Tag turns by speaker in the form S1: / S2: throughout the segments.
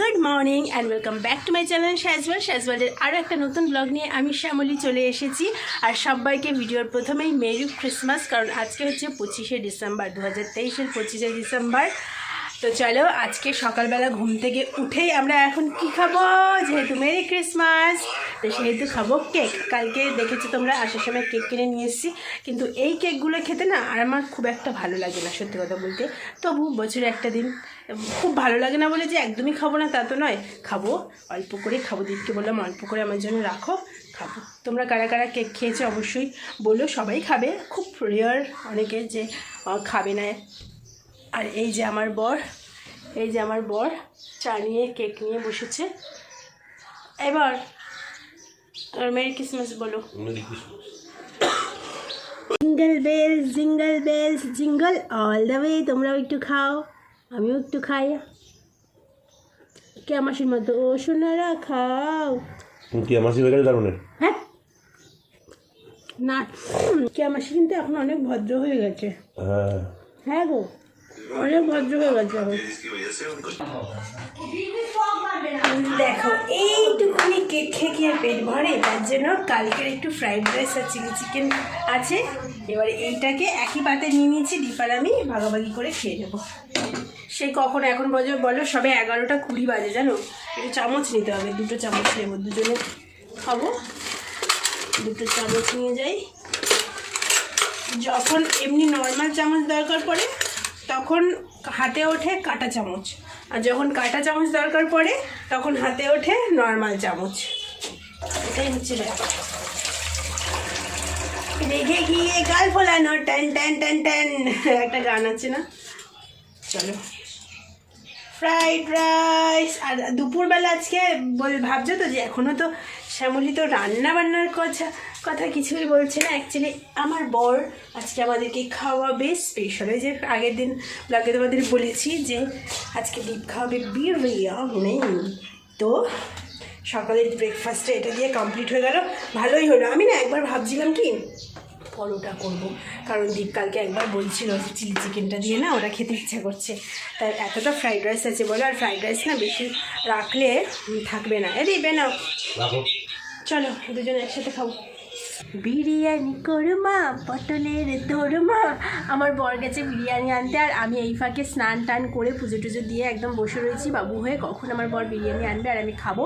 S1: good morning and welcome back to my channel শ্যাজওয়াল শ্যাজওয়ালের আরও একটা নতুন ব্লগ নিয়ে আমি শ্যামলি চলে এসেছি আর সবাইকে ভিডিওর প্রথমেই মেরি ক্রিসমাস কারণ আজকে হচ্ছে পঁচিশে ডিসেম্বর দু হাজার তেইশের পঁচিশে ডিসেম্বর তো চলো আজকে সকালবেলা ঘুম থেকে উঠেই আমরা এখন কি খাবো যেহেতু মেরি ক্রিসমাস তো সেহেতু খাবো কেক কালকে দেখেছি তোমরা আসার সময় কেক কিনে নিয়ে এসেছি কিন্তু এই কেকগুলো খেতে না আর আমার খুব একটা ভালো লাগে না সত্যি কথা বলতে তবু বছরে একটা দিন খুব ভালো লাগে না বলে যে একদমই খাবো না তা তো নয় খাবো অল্প করে খাবো দিদিকে বললাম অল্প করে আমার জন্য রাখো খাবো তোমরা কারা কারা কেক খেয়েছো অবশ্যই বলো সবাই খাবে খুব রেয়ার অনেকে যে খাবে না আর এই যে আমার বর এই যে আমার বর চা নিয়ে কেক নিয়ে বসেছে এবার আর মেরি ক্রিসমাস বলো jingle bell jingle bells jingle all the way তোমরাও একটু খাও আমিও একটু খাই কে মাসির মতো ও সোনারা খাও
S2: কে হ্যাঁ
S1: না কে কিন্তু এখন অনেক ভদ্র হয়ে গেছে হ্যাঁ হ্যাঁ গো অনেক ভদ্র হয়ে গেছে দেখো এইটুকুনি কেক খেয়ে কি আর পেট ভরে তার জন্য কালকের একটু ফ্রাইড রাইস আর চিলি চিকেন আছে এবার এইটাকে একই পাতে নিয়ে নিয়েছি ডিপার আমি ভাগাভাগি করে খেয়ে নেবো সেই কখন এখন বলো বলো সবে এগারোটা কুড়ি বাজে জানো একটু চামচ নিতে হবে দুটো চামচ নেব দুজনে খাবো দুটো চামচ নিয়ে যাই যখন এমনি নর্মাল চামচ দরকার পড়ে তখন হাতে ওঠে কাটা চামচ আর যখন কাটা চামচ দরকার পড়ে তখন হাতে ওঠে নর্মাল চামচ এটাই হচ্ছে ব্যাপার গিয়ে গাল ফোলানো ট্যান ট্যান ট্যান ট্যান একটা গান আছে না চলো ফ্রাইড রাইস আর দুপুরবেলা আজকে বল ভাবছো তো যে এখনও তো শ্যামলি তো রান্না বান্নার কথা কথা কিছুই বলছে না অ্যাকচুয়ালি আমার বর আজকে আমাদেরকে খাওয়াবে স্পেশাল ওই যে আগের দিন ব্লগে তোমাদের বলেছি যে আজকে ডিপ খাওয়াবে বিরিয়া নেই তো সকালের ব্রেকফাস্টটা এটা দিয়ে কমপ্লিট হয়ে গেল ভালোই হলো আমি না একবার ভাবছিলাম কি পরোটা করব কারণ দীপকালকে একবার বলছিল চিলি চিকেনটা দিয়ে না ওরা খেতে ইচ্ছা করছে তার এতটা ফ্রাইড রাইস আছে বলে আর ফ্রাইড রাইস না বেশি রাখলে থাকবে না এ দিবে না চলো দুজন একসাথে খাবো বিরিয়ানি করমা পটলের দোরমা আমার বর গেছে বিরিয়ানি আনতে আর আমি এই ফাঁকে স্নান টান করে পুজো টুজো দিয়ে একদম বসে রয়েছি বাবু হয়ে কখন আমার বর বিরিয়ানি আনবে আর আমি খাবো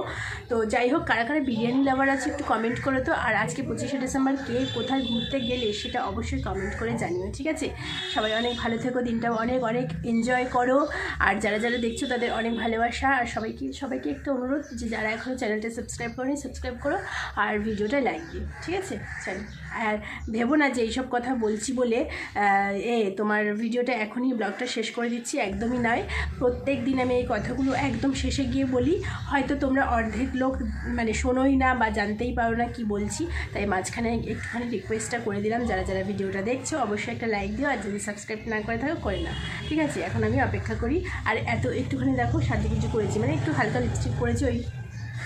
S1: তো যাই হোক কারা কারা বিরিয়ানি লাভার আছে একটু কমেন্ট করে তো আর আজকে পঁচিশে ডিসেম্বর কে কোথায় ঘুরতে গেলে সেটা অবশ্যই কমেন্ট করে জানিও ঠিক আছে সবাই অনেক ভালো থেকো দিনটা অনেক অনেক এনজয় করো আর যারা যারা দেখছো তাদের অনেক ভালোবাসা আর সবাইকে সবাইকে একটু অনুরোধ যে যারা এখনও চ্যানেলটা সাবস্ক্রাইব করেনি সাবস্ক্রাইব করো আর ভিডিওটা লাইক দিও ঠিক আছে দেখছেন আচ্ছা, আর ভেবো না যে এইসব কথা বলছি বলে এ তোমার ভিডিওটা এখনই ব্লগটা শেষ করে দিচ্ছি একদমই নয় প্রত্যেক দিন আমি এই কথাগুলো একদম শেষে গিয়ে বলি হয়তো তোমরা অর্ধেক লোক মানে শোনোই না বা জানতেই পারো না কি বলছি তাই মাঝখানে একটুখানি রিকোয়েস্টটা করে দিলাম যারা যারা ভিডিওটা দেখছো অবশ্যই একটা লাইক দিও আর যদি সাবস্ক্রাইব না করে থাকো করে না ঠিক আছে এখন আমি অপেক্ষা করি আর এত একটুখানি দেখো কিছু করেছি মানে একটু হালকা লিপস্টিক করেছি ওই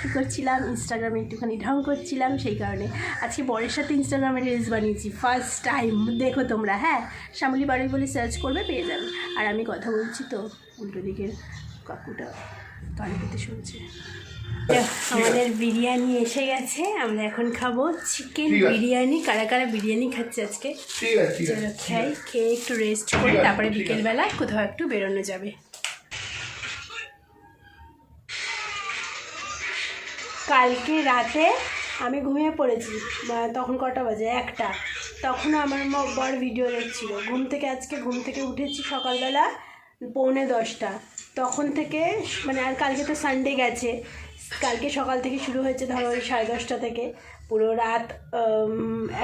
S1: কী করছিলাম ইনস্টাগ্রামে একটুখানি ঢং করছিলাম সেই কারণে আজকে বরের সাথে ইনস্টাগ্রামে রিলস বানিয়েছি ফার্স্ট টাইম দেখো তোমরা হ্যাঁ শ্যামলি বাড়ি বলে সার্চ করবে পেয়ে যাবে আর আমি কথা বলছি তো উল্টো দিকের কাকুটা গাড়ি পেতে শুনছে আমাদের বিরিয়ানি এসে গেছে আমরা এখন খাবো চিকেন বিরিয়ানি কারা কারা বিরিয়ানি খাচ্ছে আজকে খাই খেয়ে একটু রেস্ট করে তারপরে বিকেলবেলায় কোথাও একটু বেরোনো যাবে কালকে রাতে আমি ঘুমিয়ে পড়েছি তখন কটা বাজে একটা তখন আমার বর ভিডিও দেখছিল ঘুম থেকে আজকে ঘুম থেকে উঠেছি সকালবেলা পৌনে দশটা তখন থেকে মানে আর কালকে তো সানডে গেছে কালকে সকাল থেকে শুরু হয়েছে ধরো ওই সাড়ে দশটা থেকে পুরো রাত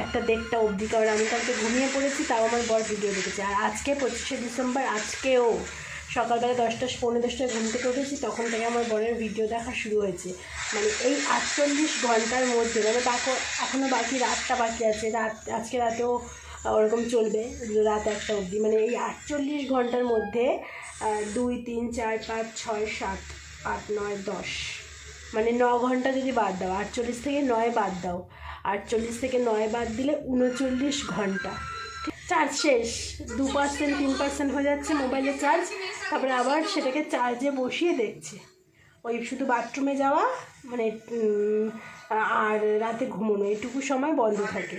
S1: একটা দেড়টা অবধি কারণ আমি কালকে ঘুমিয়ে পড়েছি তাও আমার বর ভিডিও দেখেছি আর আজকে পঁচিশে ডিসেম্বর আজকেও সকালবেলা দশটা পনেরো দশটায় ঘুম থেকে উঠেছি তখন থেকে আমার বোনের ভিডিও দেখা শুরু হয়েছে মানে এই আটচল্লিশ ঘন্টার মধ্যে মানে তাকে এখনও বাকি রাতটা বাকি আছে রাত আজকে রাতেও ওরকম চলবে রাত একটা অবধি মানে এই আটচল্লিশ ঘন্টার মধ্যে দুই তিন চার পাঁচ ছয় সাত আট নয় দশ মানে ন ঘন্টা যদি বাদ দাও আটচল্লিশ থেকে নয় বাদ দাও আটচল্লিশ থেকে নয় বাদ দিলে উনচল্লিশ ঘন্টা চার্জ শেষ দু পার্সেন্ট তিন পার্সেন্ট হয়ে যাচ্ছে মোবাইলের চার্জ তারপরে আবার সেটাকে চার্জে বসিয়ে দেখছে ওই শুধু বাথরুমে যাওয়া মানে আর রাতে ঘুমোনো এটুকু সময় বন্ধ থাকে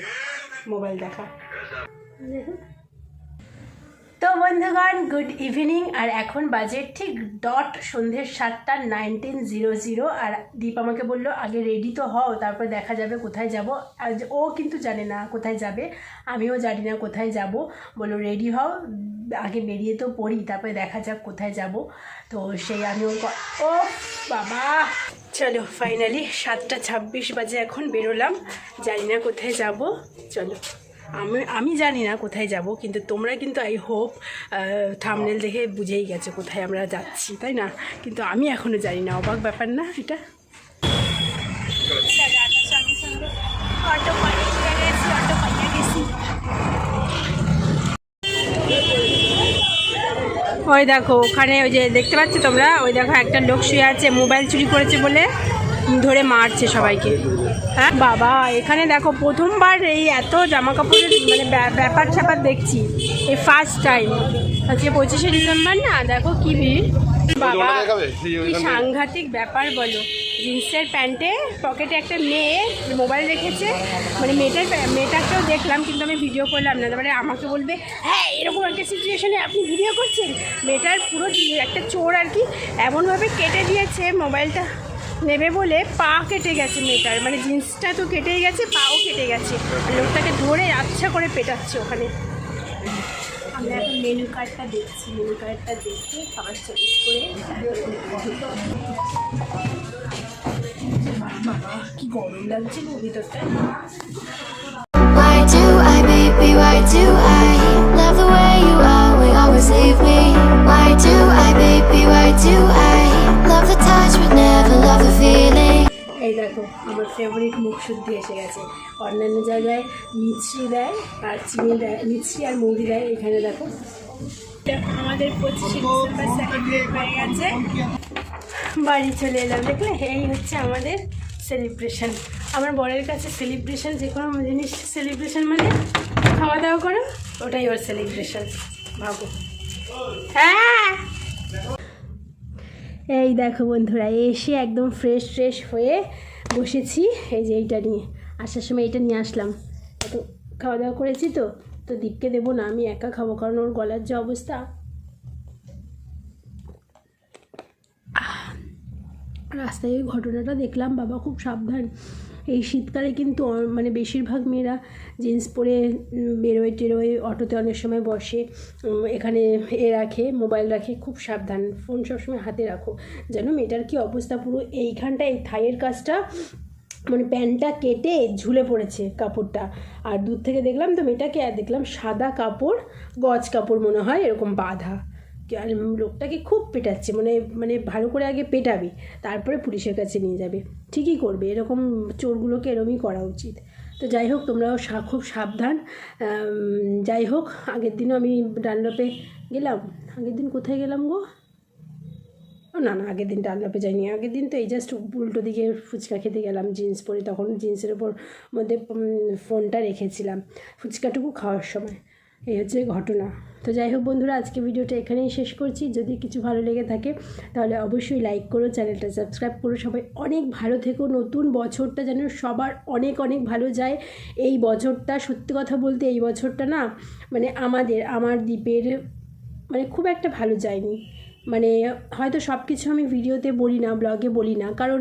S1: মোবাইল দেখা তো বন্ধুগণ গুড ইভিনিং আর এখন বাজে ঠিক ডট সন্ধ্যের সাতটা নাইনটিন জিরো জিরো আর দীপ আমাকে বলল আগে রেডি তো হও তারপর দেখা যাবে কোথায় যাব ও কিন্তু জানে না কোথায় যাবে আমিও জানি না কোথায় যাব বললো রেডি হও আগে বেরিয়ে তো পড়ি তারপরে দেখা যাক কোথায় যাব তো সেই আমি ও বাবা চলো ফাইনালি সাতটা ছাব্বিশ বাজে এখন বেরোলাম জানি না কোথায় যাব চলো আমি আমি জানি না কোথায় যাব কিন্তু তোমরা কিন্তু আই হোপ থামনেল দেখে বুঝেই গেছে কোথায় আমরা যাচ্ছি তাই না কিন্তু আমি এখনও জানি না অবাক ব্যাপার না এটা ওই দেখো ওখানে ওই যে দেখতে পাচ্ছ তোমরা ওই দেখো একটা লোক শুয়ে আছে মোবাইল চুরি করেছে বলে ধরে মারছে সবাইকে হ্যাঁ বাবা এখানে দেখো প্রথমবার এই এত জামা কাপড়ের মানে ব্যাপার স্যাপার দেখছি এই ফার্স্ট টাইম আজকে পঁচিশে ডিসেম্বর না দেখো কি ভিড় বাবা কি সাংঘাতিক ব্যাপার বলো জিন্সের প্যান্টে পকেটে একটা মেয়ে মোবাইল রেখেছে মানে মেয়েটার মেয়েটাকেও দেখলাম কিন্তু আমি ভিডিও করলাম না তারপরে আমাকে বলবে হ্যাঁ এরকম একটা সিচুয়েশনে আপনি ভিডিও করছেন মেয়েটার পুরো একটা চোর আর কি এমনভাবে কেটে দিয়েছে মোবাইলটা নেবে বলে পা কেটে গেছে মেয়েটার মানে জিন্সটা তো কেটেই গেছে পাও কেটে গেছে লোকটাকে ধরে আচ্ছা করে পেটাচ্ছে ওখানে আমরা এখন মেনু কার্ডটা দেখছি মেনু কার্ডটা দেখে খাবার চয়েস করে
S3: বাবা কি গরম লাগছে ভিতরটা
S1: দেখো আমার ফেভারিট মুখশুদ্ধি এসে গেছে অন্যান্য জায়গায় মিছরি দেয় আর চিনি দেয় মিছরি আর মুড়ি দেয় এখানে দেখো আমাদের বাড়ি চলে এলাম দেখলে এই হচ্ছে আমাদের সেলিব্রেশন আমার বরের কাছে সেলিব্রেশন যে কোনো জিনিস সেলিব্রেশন মানে খাওয়া দাওয়া করো ওটাই ওর সেলিব্রেশন ভাবো হ্যাঁ এই দেখো বন্ধুরা এসে একদম ফ্রেশ ফ্রেশ হয়ে বসেছি এই যে এইটা নিয়ে আসার সময় এটা নিয়ে আসলাম এত খাওয়া দাওয়া করেছি তো তো দীপকে দেবো না আমি একা খাবো কারণ ওর গলার যে অবস্থা রাস্তায় ওই ঘটনাটা দেখলাম বাবা খুব সাবধান এই শীতকালে কিন্তু মানে বেশিরভাগ মেয়েরা জিন্স পরে বেরোয় টেরোয় অটোতে অনেক সময় বসে এখানে এ রাখে মোবাইল রাখে খুব সাবধান ফোন সবসময় হাতে রাখো যেন মেয়েটার কি অবস্থা পুরো এইখানটা এই থাইয়ের কাজটা মানে প্যান্টটা কেটে ঝুলে পড়েছে কাপড়টা আর দূর থেকে দেখলাম তো মেয়েটাকে দেখলাম সাদা কাপড় গজ কাপড় মনে হয় এরকম বাঁধা আর লোকটাকে খুব পেটাচ্ছে মানে মানে ভালো করে আগে পেটাবে তারপরে পুলিশের কাছে নিয়ে যাবে ঠিকই করবে এরকম চোরগুলোকে এরমই করা উচিত তো যাই হোক তোমরাও খুব সাবধান যাই হোক আগের দিনও আমি ডানলপে গেলাম আগের দিন কোথায় গেলাম গো ও না না আগের দিন ডানলপে যাইনি আগের দিন তো এই জাস্ট উল্টো দিকে ফুচকা খেতে গেলাম জিন্স পরে তখন জিন্সের ওপর মধ্যে ফোনটা রেখেছিলাম ফুচকাটুকু খাওয়ার সময় এই হচ্ছে ঘটনা তো যাই হোক বন্ধুরা আজকে ভিডিওটা এখানেই শেষ করছি যদি কিছু ভালো লেগে থাকে তাহলে অবশ্যই লাইক করো চ্যানেলটা সাবস্ক্রাইব করো সবাই অনেক ভালো থেকো নতুন বছরটা যেন সবার অনেক অনেক ভালো যায় এই বছরটা সত্যি কথা বলতে এই বছরটা না মানে আমাদের আমার দ্বীপের মানে খুব একটা ভালো যায়নি মানে হয়তো সব কিছু আমি ভিডিওতে বলি না ব্লগে বলি না কারণ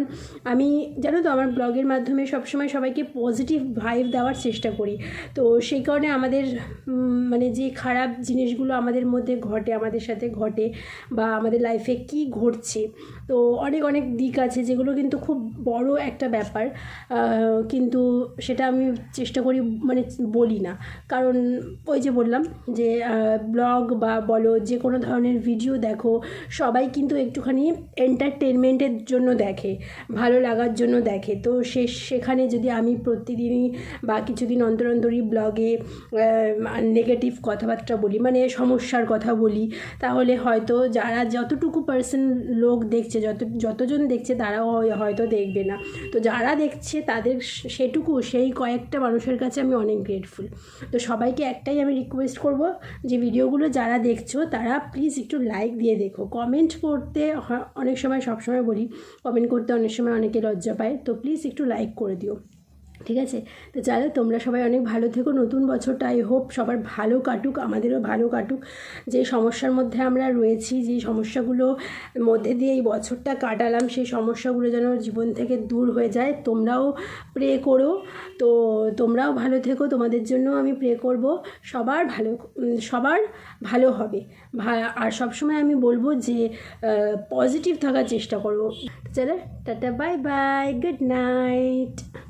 S1: আমি জানো তো আমার ব্লগের মাধ্যমে সবসময় সবাইকে পজিটিভ ভাইব দেওয়ার চেষ্টা করি তো সেই কারণে আমাদের মানে যে খারাপ জিনিসগুলো আমাদের মধ্যে ঘটে আমাদের সাথে ঘটে বা আমাদের লাইফে কি ঘটছে তো অনেক অনেক দিক আছে যেগুলো কিন্তু খুব বড় একটা ব্যাপার কিন্তু সেটা আমি চেষ্টা করি মানে বলি না কারণ ওই যে বললাম যে ব্লগ বা বলো যে কোনো ধরনের ভিডিও দেখো সবাই কিন্তু একটুখানি এন্টারটেনমেন্টের জন্য দেখে ভালো লাগার জন্য দেখে তো সে সেখানে যদি আমি প্রতিদিনই বা কিছুদিন অন্তর অন্তরই ব্লগে নেগেটিভ কথাবার্তা বলি মানে সমস্যার কথা বলি তাহলে হয়তো যারা যতটুকু পার্সেন্ট লোক দেখছে যত যতজন দেখছে তারাও হয়তো দেখবে না তো যারা দেখছে তাদের সেটুকু সেই কয়েকটা মানুষের কাছে আমি অনেক গ্রেটফুল তো সবাইকে একটাই আমি রিকোয়েস্ট করব যে ভিডিওগুলো যারা দেখছো তারা প্লিজ একটু লাইক দিয়ে দেখো কমেন্ট করতে অনেক সময় সবসময় বলি কমেন্ট করতে অনেক সময় অনেকে লজ্জা পায় তো প্লিজ একটু লাইক করে দিও ঠিক আছে তো চলো তোমরা সবাই অনেক ভালো থেকো নতুন বছরটা আই হোপ সবার ভালো কাটুক আমাদেরও ভালো কাটুক যে সমস্যার মধ্যে আমরা রয়েছি যে সমস্যাগুলো মধ্যে দিয়ে এই বছরটা কাটালাম সেই সমস্যাগুলো যেন জীবন থেকে দূর হয়ে যায় তোমরাও প্রে করো তো তোমরাও ভালো থেকো তোমাদের জন্য আমি প্রে করব সবার ভালো সবার ভালো হবে আর সবসময় আমি বলবো যে পজিটিভ থাকার চেষ্টা করবো চলো tata bye bye good night